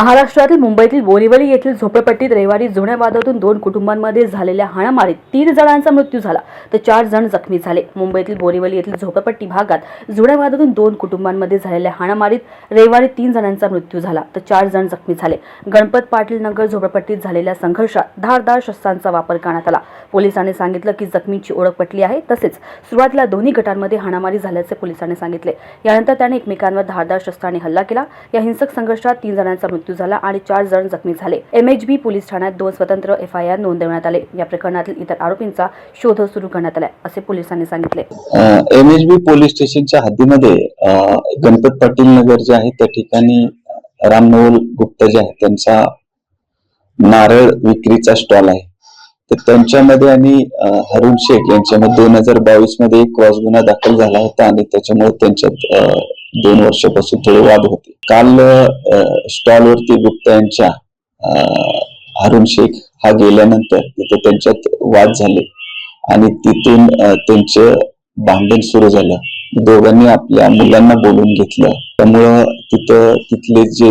महाराष्ट्रातील मुंबईतील बोरीवली येथील झोपडपट्टीत रविवारी जुन्या वादातून दोन कुटुंबांमध्ये झालेल्या हाणामारीत तीन जणांचा मृत्यू झाला तर चार जण जखमी झाले. मुंबईतील बोरीवली येथील झोपडपट्टी भागात जुन्या वादातून दोन कुटुंबांमध्ये झालेल्या हाणामारीत रविवारी तीन जणांचा मृत्यू झाला तर चार जण जखमी झाले. गणपत पाटील नगर झोपडपट्टीत झालेल्या संघर्षात धारदार शस्त्रांचा वापर करण्यात आला. पोलिसांनी सांगितलं की जखमींची ओळख पटली आहे तसेच सुरुवातीला दोन्ही गटांमध्ये हाणामारी झाल्याचे पोलिसांनी सांगितले. यानंतर त्याने एकमेकांवर धारदार शस्त्राने हल्ला केला. या हिंसक संघर्षात तीन जणांचा मृत्यू झाला आणि चार जण जखमी झाले. एमएचबी पोलीस ठाण्यात दोन स्वतंत्र एफ आय आर नोंदवण्यात आले. या प्रकरणातील इतर आरोपींचा शोध सुरू करण्यात आला असे पोलिसांनी सांगितले. एम एच बी पोलीस स्टेशनच्या हद्दीमध्ये गणपत पाटील नगर जे आहे त्या ठिकाणी रामनवल गुप्ता जे आहे त्यांचा नारळ विक्रीचा स्टॉल आहे. तर त्यांच्यामध्ये आणि हरुण शेख यांच्यामध्ये दोन हजार बावीसमध्ये एक क्रॉस गुन्हा दाखल झाला होता आणि त्याच्यामुळे त्यांच्यात दोन वर्षापासून थोडे वाद होते. काल स्टॉल वरती गुप्ता यांच्या अ, हरुण शेख हा गेल्यानंतर तिथे त्यांच्यात वाद झाले आणि तिथून त्यांचं भांडण सुरू झालं. दोघांनी आपल्या मुलांना बोलून घेतलं. त्यामुळं तिथं तिथले जे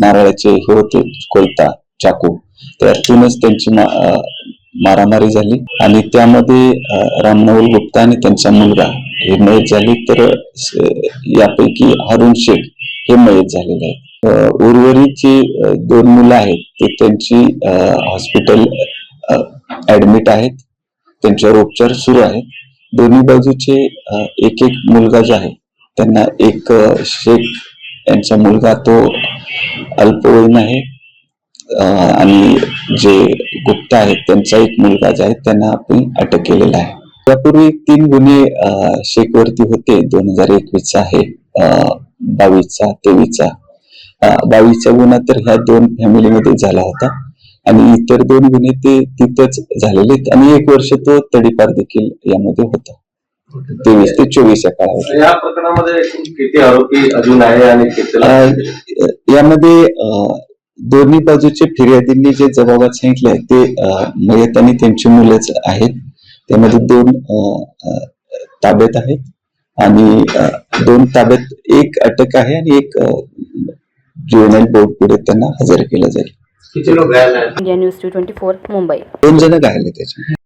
नारळाचे हे होते कोयता चाकू त्यातूनच त्यांची मारामारी झाली आणि त्यामध्ये रामनवल गुप्ता आणि त्यांचा मुलगा हे मयत झाले. तर यापैकी हरुण शेख हे मयत झालेले आहेत. उर्वरित जे दोन मुलं आहेत. ते त्यांची हॉस्पिटल ऍडमिट आहेत. त्यांच्यावर उपचार सुरू आहेत. दोन्ही बाजूचे एक एक मुलगा जो आहे त्यांना एक शेख यांचा मुलगा तो अल्पवयीन आहे. आणि जे गुप्ता आहेत त्यांचा एक मुलगा जो आहे त्यांना आपण अटक केलेला आहे. यापूर्वी तीन गुन्हे अ, शेखवरती होते. दोन हजार एकवीसचा आहे बावीसचा तेवीसचा. बावीसचा गुन्हा तर ह्या दोन फॅमिलीमध्ये झाला होता. आणि इतर दोन गुन्हे ते तिथंच झालेले आहेत. आणि एक वर्ष तो तडीपार देखील यामध्ये होता. तेवीस ते चोवीस या काळामध्ये. या प्रकरणामध्ये किती आरोपी अजून आहे आणि यामध्ये दोन्ही बाजूचे फिर्यादींनी जे जबाबात सांगितले आहेत ते मयत आणि त्यांची मुलंच आहेत. त्यामध्ये दोन ताब्यात आहेत आणि दोन ताब्यात एक अटक आहे आणि एक जुवेनाईल बोर्ड पुढे त्यांना हजर केलं जाईल. News two twenty four Mumbai. दोन जण घायल आहेत त्याच्यामध्ये.